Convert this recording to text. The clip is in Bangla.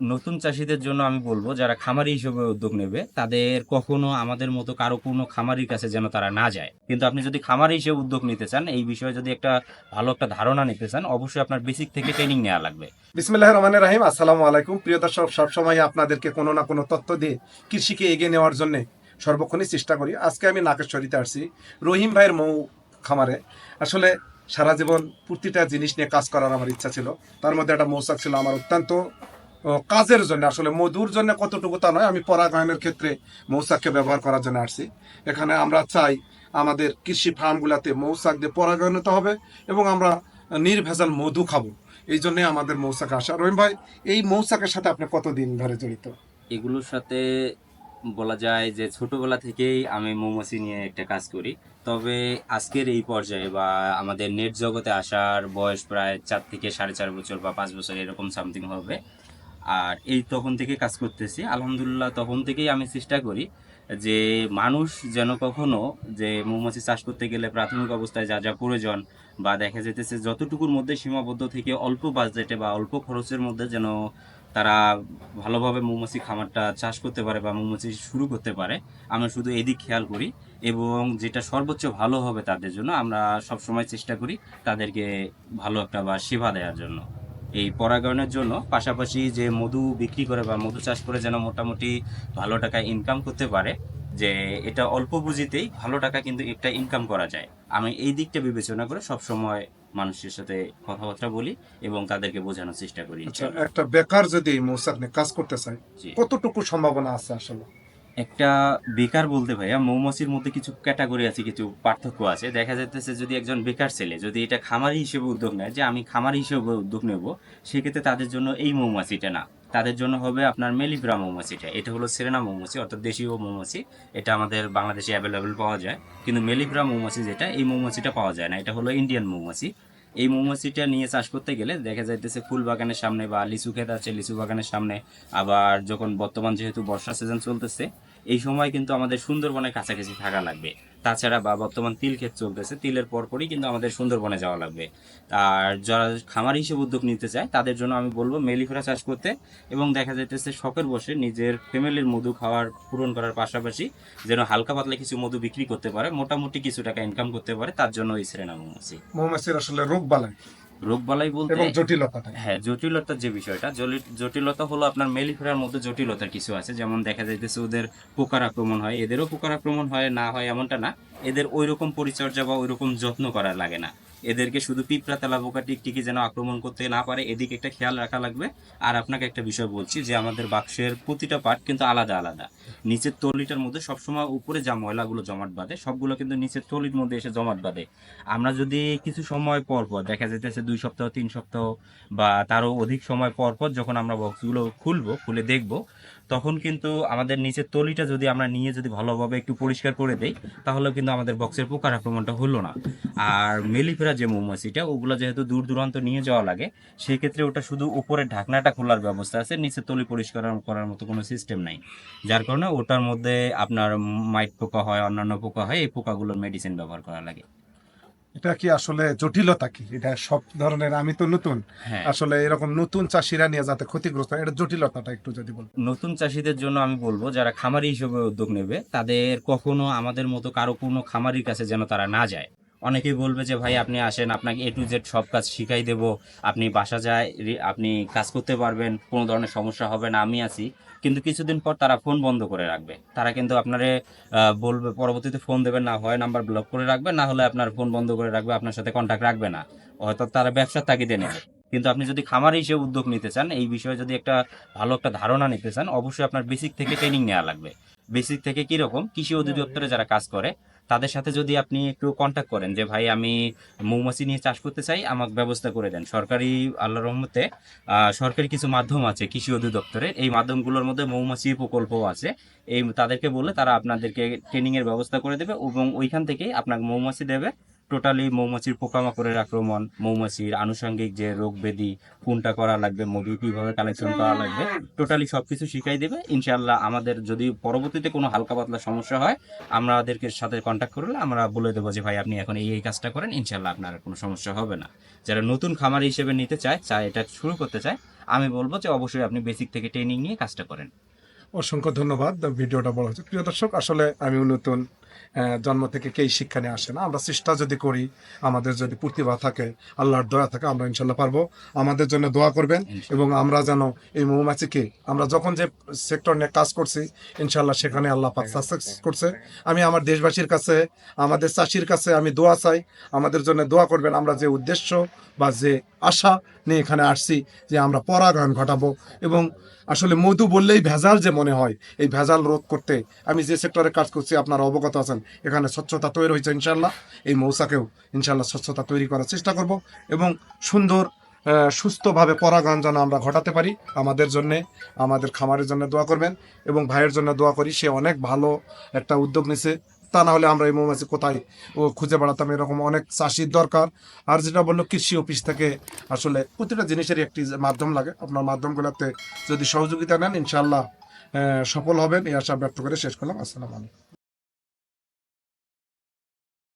নতুন চাষিদের জন্য আমি বলব, যারা খামারি হিসেবে উদ্যোগ নেবে, তাদের কখনো আমাদের মতো কারও কোনো খামারির কাছে যেন তারা না যায়। কিন্তু আপনি যদি খামারি হিসেবে উদ্যোগ নিতে চান, এই বিষয়ে যদি একটা ভালো একটা ধারণা নিতে চান, অবশ্যই আপনার বেসিক থেকে ট্রেনিং নেওয়া লাগবে। বিসমিল্লাহ রহমানের রাহিম, আসসালামু আলাইকুম। প্রিয় দর্শক, সবসময় আপনাদেরকে কোনো না কোনো তথ্য দিয়ে কৃষিকে এগিয়ে নেওয়ার জন্য সর্বক্ষণই চেষ্টা করি। আজকে আমি নাকেশ্বরীতে আসছি, রহিম ভাইয়ের মৌ খামারে। আসলে সারা জীবন প্রতিটা জিনিস নিয়ে কাজ করার আমার ইচ্ছা ছিল। তার মধ্যে একটা মৌচাক ছিল আমার অত্যন্ত কাজের জন্য আসলে মধুর জন্য কতটুকু তা নয়, আমি পরাগায়নের ক্ষেত্রে মৌচাককে ব্যবহার করার জন্য আসছি। এখানে আমরা চাই আমাদের কৃষি ফার্মগুলোতে মৌচাক দিয়ে পরাগায়নিত হবে এবং আমরা নির্ভেজাল মধু খাব। এই জন্য আমাদের মৌচাক আসা। রহিম ভাই, এই মৌচাকের সাথে আপনি কতদিন ধরে জড়িত? এগুলোর সাথে বলা যায় যে ছোটবেলা থেকেই আমি মৌমাছি নিয়ে একটা কাজ করি। তবে আজকের এই পর্যায়ে বা আমাদের নেট জগতে আসার বয়স প্রায় চার থেকে সাড়ে চার বছর বা পাঁচ বছর এরকম সামথিং হবে। আর এই তখন থেকে কাজ করতেছি। আলহামদুলিল্লাহ তখন থেকেই আমি চেষ্টা করি যে মানুষ যেন কখনো যে মৌমাছি চাষ করতে গেলে প্রাথমিক অবস্থায় যা যা প্রয়োজন বা দেখা যেতেছে যতটুকুর মধ্যে সীমাবদ্ধ থেকে অল্প বাজেটে বা অল্প খরচের মধ্যে যেন তারা ভালোভাবে মৌমাছি খামারটা চাষ করতে পারে বা মৌমাছি শুরু করতে পারে, আমরা শুধু এদিক খেয়াল করি এবং যেটা সর্বোচ্চ ভালো হবে তাদের জন্য আমরা সব সময় চেষ্টা করি তাদেরকে ভালো একটা বা সেবা দেওয়ার জন্য। এই পরাগায়নের জন্য পাশাপাশি যে মধু বিক্রি করে বা মধু চাষ করে যেন মোটামুটি ভালো টাকা ইনকাম করতে পারে যে এটা অল্প পুঁজিতেই ভালো টাকা কিন্তু একটা ইনকাম করা যায়। আমি এই দিকটা বিবেচনা করে সব সময় মানুষের সাথে কথাবার্তা বলি এবং তাদেরকে বোঝানোর চেষ্টা করি আচ্ছা একটা বেকার যদি এই মৌচাক নিয়ে কাজ করতে চায় জি। কতটুকু সম্ভাবনা আছে আসলে? একটা বেকার বলতে ভাইয়া মৌমাছির মধ্যে কিছু ক্যাটাগরি আছে, কিছু পার্থক্য আছে। দেখা যাচ্ছে যদি একজন বেকার ছেলে যদি এটা খামারি হিসেবে উদ্যোগ নেয় যে আমি খামারি হিসেবে উদ্যোগ নেব, সেক্ষেত্রে তাদের জন্য এই মৌমাছিটা না। তাদের জন্য হবে আপনার মেলিফ্রা মৌমাছিটা। এটা হলো সেরেনা মৌমাছি, অর্থাৎ দেশীয় মৌমাছি। এটা আমাদের বাংলাদেশে অ্যাভেলেবেল পাওয়া যায়। কিন্তু মেলিফ্রা মৌমাছি যেটা, এই মৌমাছিটা পাওয়া যায় না। এটা হলো ইন্ডিয়ান মৌমাছি। এই মৌমাছিটা নিয়ে চাষ করতে গেলে দেখা যাইতেছে ফুল বাগানের সামনে বা লিচু ক্ষেত আছে, লিচু বাগানের সামনে। আবার যখন বর্তমান যেহেতু বর্ষা সিজন চলতেছে, এই সময় কিন্তু আমাদের সুন্দরবনের কাছাকাছি থাকা লাগবে। তাছাড়া বা বর্তমান তিল ক্ষেত চলতেছে, তিলের পরপরই কিন্তু আমাদের সুন্দরবনে যাওয়া লাগবে। আর যারা খামার হিসেবে উদ্যোগ নিতে চায়, তাদের জন্য আমি বলব মেলিফেরা চাষ করতে এবং দেখা যাইতেছে শখের বসে নিজের ফ্যামিলির মধু খাওয়ার, পূরণ করার পাশাপাশি যেন হালকা পাতলা কিছু মধু বিক্রি করতে পারে, মোটামুটি কিছু টাকা ইনকাম করতে পারে, তার জন্য এই শ্রেণা মৌমাছি মৌমাছির আসলে রোগ বালাই। রোগবালাই বলতে এবং জটিলতাটা হ্যাঁ জটিলতার যে বিষয়টা জটিলতা হলো আপনার মেলিফেরার মধ্যে জটিলতার কিছু আছে। যেমন দেখা যাইতেছে ওদের পোকার আক্রমণ হয়। এদেরও পোকার আক্রমণ হয় না হয় এমনটা না। এদের ওই রকম পরিচর্যা বা ওই রকম যত্ন করা লাগে না। এদেরকে শুধু পিঁপড়া তেলা পোকা টিকটিকি যেন আক্রমণ করতে না পারে, এদিকে একটা খেয়াল রাখা লাগবে। আর আপনাকে একটা বিষয় বলছি যে, আমাদের বাক্সের প্রতিটা পার্ট কিন্তু আলাদা আলাদা। নিচের তলিটার মধ্যে সবসময় উপরে যা ময়লাগুলো জমাট বাঁধে, সবগুলো কিন্তু নিচের তলির মধ্যে এসে জমাট বাঁধে। আমরা যদি কিছু সময় পর পর, দেখা যেতেছে দুই সপ্তাহ, তিন সপ্তাহ বা তারও অধিক সময় পর পর যখন আমরা বক্সগুলো খুলবো, খুলে দেখব তখন কিন্তু আমাদের নিচের তলিটা যদি আমরা নিয়ে যদি ভালোভাবে একটু পরিষ্কার করে দেই তাহলে কিন্তু আমাদের বক্সের পোকার আক্রমণটা হলো না। আর মেলিফেরা যে মৌমাছিটা, ওগুলো যেহেতু দূর দূরান্ত নিয়ে যাওয়া লাগে, সেক্ষেত্রে ওটা শুধু উপরের ঢাকনাটা খোলার ব্যবস্থা আছে, নিচের তলি পরিষ্কার করার মতো কোনো সিস্টেম নাই। যার কারণে ওটার মধ্যে আপনার মাইট পোকা হয়, অন্যান্য পোকা হয়, এই পোকাগুলোর মেডিসিন ব্যবহার করা লাগে। এটা কি আসলে জটিলতা কি? এটা সব ধরনের আমি তো নতুন। হ্যাঁ। আসলে এরকম নতুন চাষিরা নিয়ে যাতে ক্ষতিগ্রস্ত এটা জটিলতাটা একটু যদি বল নতুন চাষিদের জন্য আমি বলব যারা খামারি হিসেবে উদ্যোগ নেবে তাদের কখনো আমাদের মতো কারও কোনো খামারির কাছে যেন তারা না যায়। অনেকেই বলবে যে, ভাই, আপনি আসেন, আপনাকে এ টু জেড সব কাজ শিখাই দেব। আপনি বাসা যায় আপনি কাজ করতে পারবেন, কোনো ধরনের সমস্যা হবে না, আমি আছি। কিন্তু কিছুদিন পর তারা ফোন বন্ধ করে রাখবে। তারা কিন্তু আপনারে বলবে, পরবর্তীতে ফোন দেবেন না, হয় নাম্বার ব্লক করে রাখবে, না হলে আপনার ফোন বন্ধ করে রাখবে, আপনার সাথে কন্ট্যাক্ট রাখবে না। হয়তো তারা ব্যবসার তাগিদে নেবে। কিন্তু আপনি যদি খামারি হিসেবে উদ্যোগ নিতে চান, এই বিষয়ে যদি একটা ভালো একটা ধারণা নিতে চান, অবশ্যই আপনার বেসিক থেকে ট্রেনিং নেওয়া লাগবে। বেসিক থেকে কীরকম কৃষি অধিদপ্তরে যারা কাজ করে, তাদের সাথে যদি আপনি একটু কন্ট্যাক্ট করেন যে, ভাই, আমি মৌমাছি নিয়ে চাষ করতে চাই, আমাকে ব্যবস্থা করে দেন। সরকারি আল্লাহ রহমতে সরকারি কিছু মাধ্যম আছে কৃষি অধিদপ্তরে। এই মাধ্যমগুলোর মধ্যে মৌমাছি প্রকল্পও আছে। এই তাদেরকে বলে তারা আপনাদেরকে ট্রেনিংয়ের ব্যবস্থা করে দেবে এবং ওইখান থেকেই আপনাকে মৌমাছি দেবে। টোটালি মৌমাছির পোকামাকড়ের আক্রমণ, মৌমাছির আনুষঙ্গিক যে রোগ ব্যাধি কোনটা করা লাগবে মধু কীভাবে কালেকশন করা লাগবে, টোটালি সবকিছু শিখাই দেবে। ইনশাল্লাহ আমাদের যদি পরবর্তীতে কোনো হালকা পাতলা সমস্যা হয় আমাদেরকে সাথে কন্ট্যাক্ট করলে আমরা বলে দেবো যে, ভাই, আপনি এখন এই এই কাজটা করেন ইনশাল্লাহ আপনার কোনো সমস্যা হবে না। যারা নতুন খামার হিসেবে নিতে চায় চায় এটা শুরু করতে চায়, আমি বলব যে, অবশ্যই আপনি বেসিক থেকে ট্রেনিং নিয়ে কাজটা করেন। অসংখ্য ধন্যবাদ, ভিডিওটা বড় হচ্ছে। প্রিয় দর্শক, আসলে আমি নতুন জন্ম থেকে কেই শিক্ষা নিয়ে আসে না। আমরা চেষ্টা যদি করি আমাদের যদি প্রতিভা থাকে আল্লাহর দয়া থাকে আমরা ইনশাল্লাহ পারব। আমাদের জন্য দোয়া করবেন এবং আমরা যেন এই মৌমাছিকে আমরা যখন যে সেক্টর নিয়ে কাজ করছি ইনশাল্লাহ সেখানে আল্লাহ পাক সাকসেস করছে। আমি আমার দেশবাসীর কাছে আমাদের চাষির কাছে আমি দোয়া চাই। আমাদের জন্য দোয়া করবেন আমরা যে উদ্দেশ্য বা যে আশা নিয়ে এখানে আসছি যে আমরা পরাগায়ন ঘটাবো। এবং আসলে মধু বললেই ভেজাল যে মনে হয় এই ভেজাল রোধ করতে আমি যে সেক্টরে কাজ করছি আপনারা অবগত আছেন এখানে স্বচ্ছতা তৈরি হয়েছে ইনশাল্লাহ এই মৌসাকেও ইনশাল্লাহ স্বচ্ছতা তৈরি করার চেষ্টা করব এবং সুন্দর সুস্থভাবে পরাগায়ন যেন আমরা ঘটাতে পারি। আমাদের জন্য, আমাদের খামারের জন্য দোয়া করবেন এবং ভাইয়ের জন্য দোয়া করি। সে অনেক ভালো একটা উদ্যোগ নিছে। তা না হলে আমরা এই মৌমাছি কোথায় ও খুঁজে বেড়াতাম এরকম অনেক চাষির দরকার। আর যেটা বলল, কৃষি অফিস থেকে আসলে প্রতিটা জিনিসেরই একটি মাধ্যম লাগে। আপনার মাধ্যমগুলোতে যদি সহযোগিতা নেন ইনশাল্লাহ সফল হবেন। এই আশা ব্যক্ত করে শেষ করলাম। আসসালামু আলাইকুম।